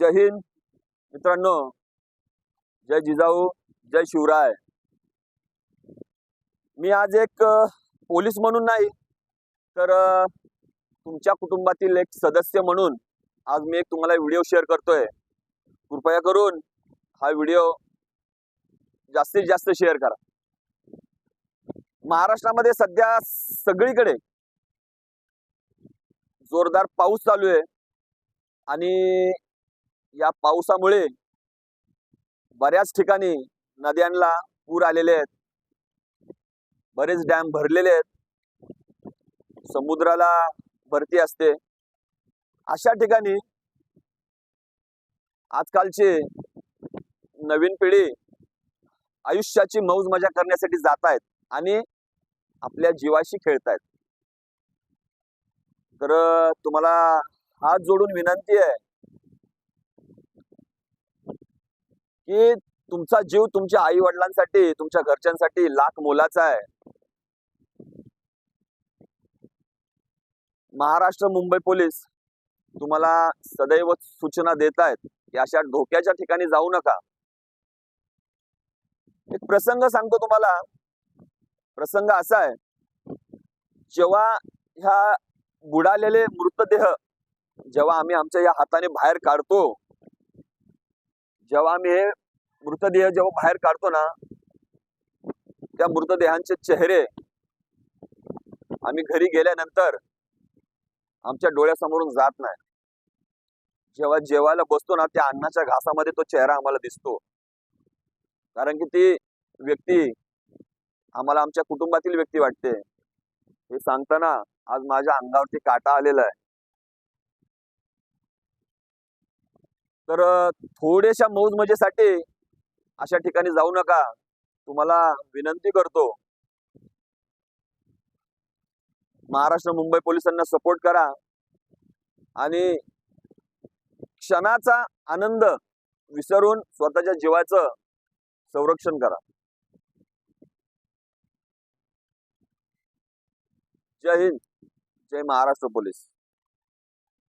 जय हिंद मित्रांनो. जय जिजाऊ जय शिवराय. मी आज एक पोलीस म्हणून नाही तर तुमच्या कुटुंबातील एक सदस्य म्हणून आज मी एक तुम्हाला व्हिडिओ शेअर करतोय. कृपया करून हा व्हिडिओ जास्तीत जास्त शेअर करा. महाराष्ट्रामध्ये सध्या सगळीकडे जोरदार पाऊस चालू आहे. आणि या पावसामुळे बऱ्याच ठिकाणी नद्यांना पूर आलेले आहेत. बरेच डॅम भरलेले आहेत. समुद्राला भरती असते. अशा ठिकाणी आजकालची नवीन पिढी आयुष्याची मौज मजा करण्यासाठी जात आहेत आणि आपल्या जीवाशी खेळतायत तर तुम्हाला हात जोडून विनंती आहे की तुमचा जीव तुमच्या आई वडिलांसाठी तुमच्या घरच्यांसाठी लाख मोलाचा आहे. महाराष्ट्र मुंबई पोलीस तुम्हाला सदैव सूचना देत आहेत की अशा धोक्याच्या ठिकाणी जाऊ नका. एक प्रसंग सांगतो तुम्हाला. प्रसंग असा आहे. जेव्हा ह्या बुडालेले मृतदेह जेव्हा आम्ही आमच्या या हाताने बाहेर काढतो जेव्हा आम्ही हे मृतदेह जेव्हा बाहेर काढतो ना त्या मृतदेहांचे चेहरे आम्ही घरी गेल्यानंतर आमच्या डोळ्यासमोरून जात नाही. जेव्हा जेवायला बसतो ना त्या अन्नाच्या घासामध्ये तो चेहरा आम्हाला दिसतो. कारण की ती व्यक्ती आम्हाला आमच्या कुटुंबातील व्यक्ती वाटते. हे सांगताना आज माझ्या अंगावरती काटा आलेला आहे. तर थोड्याशा मौज मजेसाठी अशा ठिकाणी जाऊ नका. तुम्हाला विनंती करतो. महाराष्ट्र मुंबई पोलिसांना सपोर्ट करा. आणि क्षणाचा आनंद विसरून स्वतःच्या जीवाचं संरक्षण करा. जय हिंद. जय महाराष्ट्र पोलीस.